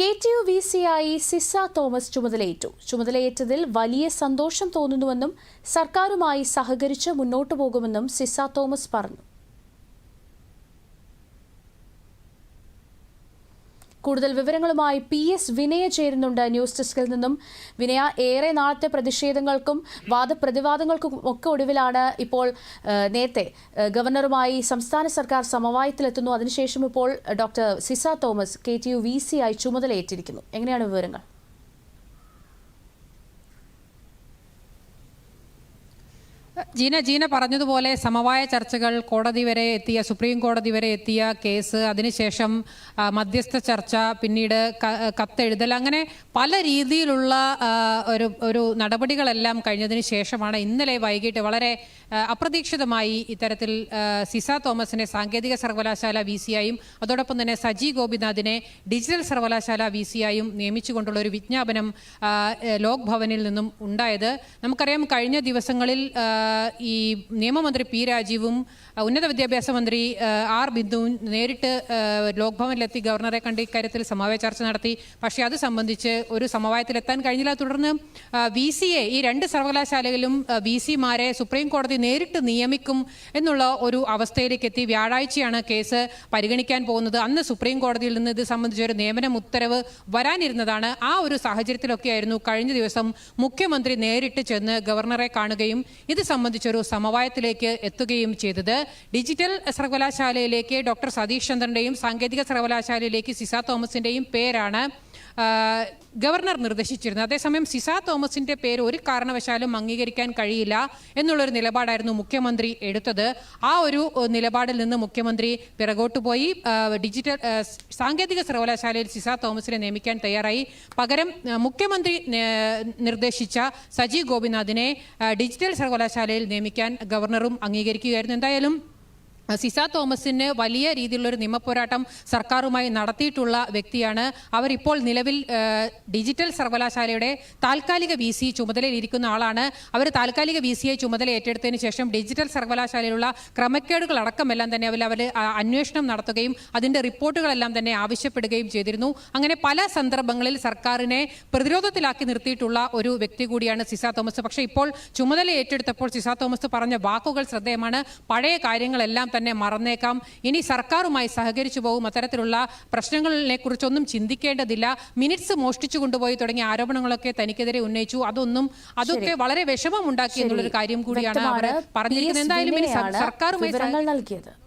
K T U V C ആയി Sisa Thomas ചുമതലയേറ്റു. ചുമതലയേറ്റതിൽ വലിയ സന്തോഷം തോന്നുന്നുവെന്നും സർക്കാരുമായി സഹകരിച്ച് മുന്നോട്ടു പോകുമെന്നും സിസ തോമസ് പറഞ്ഞു. കൂടുതൽ വിവരങ്ങളുമായി പി എസ് വിനയ ചേരുന്നുണ്ട് ന്യൂസ് ഡെസ്കിൽ നിന്നും. വിനയ ഏറെ നാളത്തെ പ്രതിഷേധങ്ങൾക്കും വാദപ്രതിവാദങ്ങൾക്കും ഒക്കെ ഒടുവിലാണ് ഇപ്പോൾ നേരത്തെ ഗവർണറുമായി സംസ്ഥാന സർക്കാർ സമവായത്തിലെത്തുന്നു. അതിനുശേഷം ഇപ്പോൾ doctor Sisa Thomas K T U V C ആയി ചുമതലയേറ്റിരിക്കുന്നു. എങ്ങനെയാണ് വിവരങ്ങൾ? ജീന ജീന പറഞ്ഞതുപോലെ സമവായ ചർച്ചകൾ കോടതി വരെ എത്തിയ സുപ്രീം കോടതി വരെ എത്തിയ കേസ് അതിനുശേഷം മധ്യസ്ഥ ചർച്ച പിന്നീട് കത്തെഴുതൽ അങ്ങനെ പല രീതിയിലുള്ള ഒരു ഒരു നടപടികളെല്ലാം കഴിഞ്ഞതിന് ശേഷമാണ് ഇന്നലെ വൈകിട്ട് വളരെ അപ്രതീക്ഷിതമായി ഇത്തരത്തിൽ സിസ തോമസിനെ സാങ്കേതിക സർവകലാശാല വി സിയായും അതോടൊപ്പം തന്നെ സജി ഗോപിനാഥിനെ ഡിജിറ്റൽ സർവകലാശാല വി സിയായും നിയമിച്ചുകൊണ്ടുള്ള ഒരു വിജ്ഞാപനം ലോക്ഭവനിൽ നിന്നും ഉണ്ടായത്. നമുക്കറിയാം കഴിഞ്ഞ ദിവസങ്ങളിൽ ഈ നിയമമന്ത്രി പി രാജീവും ഉന്നത വിദ്യാഭ്യാസ മന്ത്രി ആർ ബിന്ദുവും നേരിട്ട് ലോക്ഭവനിലെത്തി ലോക് ഗവർണറെ കണ്ട് ഇക്കാര്യത്തിൽ സമവായ ചർച്ച നടത്തി. പക്ഷേ അത് സംബന്ധിച്ച് ഒരു സമവായത്തിലെത്താൻ കഴിഞ്ഞില്ല. തുടർന്ന് വി സി എ ഈ രണ്ട് സർവകലാശാലകളിലും വി സിമാരെ സുപ്രീം കോടതി നേരിട്ട് നിയമിക്കും എന്നുള്ള ഒരു അവസ്ഥയിലേക്ക് എത്തി. വ്യാഴാഴ്ചയാണ് കേസ് പരിഗണിക്കാൻ പോകുന്നത്. അന്ന് സുപ്രീം കോടതിയിൽ നിന്ന് ഇത് സംബന്ധിച്ച ഒരു നിയമനം ഉത്തരവ് വരാനിരുന്നതാണ്. ആ ഒരു സാഹചര്യത്തിലൊക്കെയായിരുന്നു കഴിഞ്ഞ ദിവസം മുഖ്യമന്ത്രി നേരിട്ട് ചെന്ന് ഗവർണറെ കാണുകയും ഇത് സംബന്ധിച്ചൊരു സമവായത്തിലേക്ക് എത്തുകയും ചെയ്തത്. ഡിജിറ്റൽ സർവകലാശാലയിലേക്ക് ഡോക്ടർ സതീഷ് ചന്ദ്രന്റെയും സാങ്കേതിക സർവകലാശാലയിലേക്ക് സിസ തോമസിന്റെയും പേരാണ്. ഗവർണർ നിർദ്ദേശിച്ചിരുന്നത് അതേസമയം സിസ തോമസിന്റെ പേര് ഒരു കാരണവശാലും അംഗീകരിക്കാൻ കഴിയില്ല എന്നുള്ളൊരു നിലപാടായിരുന്നു മുഖ്യമന്ത്രി എടുത്തത്. ആ ഒരു നിലപാടിൽ നിന്ന് മുഖ്യമന്ത്രി പിറകോട്ട് പോയി. ഡിജിറ്റൽ സാങ്കേതിക സർവകലാശാലയിൽ സിസ തോമസിനെ നിയമിക്കാൻ തയ്യാറായി. പകരം മുഖ്യമന്ത്രി നിർദ്ദേശിച്ച സജി ഗോപിനാഥിനെ ഡിജിറ്റൽ സർവകലാശാലയിൽ നിയമിക്കാൻ ഗവർണറും അംഗീകരിക്കുകയായിരുന്നു. എന്തായാലും സിസ തോമസിന് വലിയ രീതിയിലുള്ളൊരു നിയമപോരാട്ടം സർക്കാരുമായി നടത്തിയിട്ടുള്ള വ്യക്തിയാണ്. അവരിപ്പോൾ നിലവിൽ ഡിജിറ്റൽ സർവകലാശാലയുടെ താൽക്കാലിക വി സി ചുമതലയിലിരിക്കുന്ന ആളാണ്. അവർ താൽക്കാലിക വി സിയെ ചുമതല ഏറ്റെടുത്തതിന് ശേഷം ഡിജിറ്റൽ സർവകലാശാലയിലുള്ള ക്രമക്കേടുകൾ അടക്കമെല്ലാം തന്നെ അവർ അവർ അന്വേഷണം നടത്തുകയും അതിന്റെ റിപ്പോർട്ടുകളെല്ലാം തന്നെ ആവശ്യപ്പെടുകയും ചെയ്തിരുന്നു. അങ്ങനെ പല സന്ദർഭങ്ങളിൽ സർക്കാരിനെ പ്രതിരോധത്തിലാക്കി നിർത്തിയിട്ടുള്ള ഒരു വ്യക്തി കൂടിയാണ് സിസ തോമസ്. പക്ഷേ ഇപ്പോൾ ചുമതല ഏറ്റെടുത്തപ്പോൾ സിസ തോമസ് പറഞ്ഞ വാക്കുകൾ ശ്രദ്ധേയമാണ്. പഴയ കാര്യങ്ങളെല്ലാം തന്നെ മറന്നേക്കാം. ഇനി സർക്കാരുമായി സഹകരിച്ചു പോകും അത്തരത്തിലുള്ള പ്രശ്നങ്ങളെ കുറിച്ചൊന്നും ചിന്തിക്കേണ്ടതില്ല. മിനിറ്റ്സ് മോഷ്ടിച്ചു കൊണ്ടുപോയി തുടങ്ങിയ ആരോപണങ്ങളൊക്കെ തനിക്കെതിരെ ഉന്നയിച്ചു. അതൊന്നും അതൊക്കെ വളരെ വിഷമം ഉണ്ടാക്കി എന്നുള്ളൊരു കാര്യം കൂടിയാണ് അവർ. പറഞ്ഞിരിക്കുന്നത്. എന്തായാലും ഇനി സർക്കാരുമായി നൽകിയത്.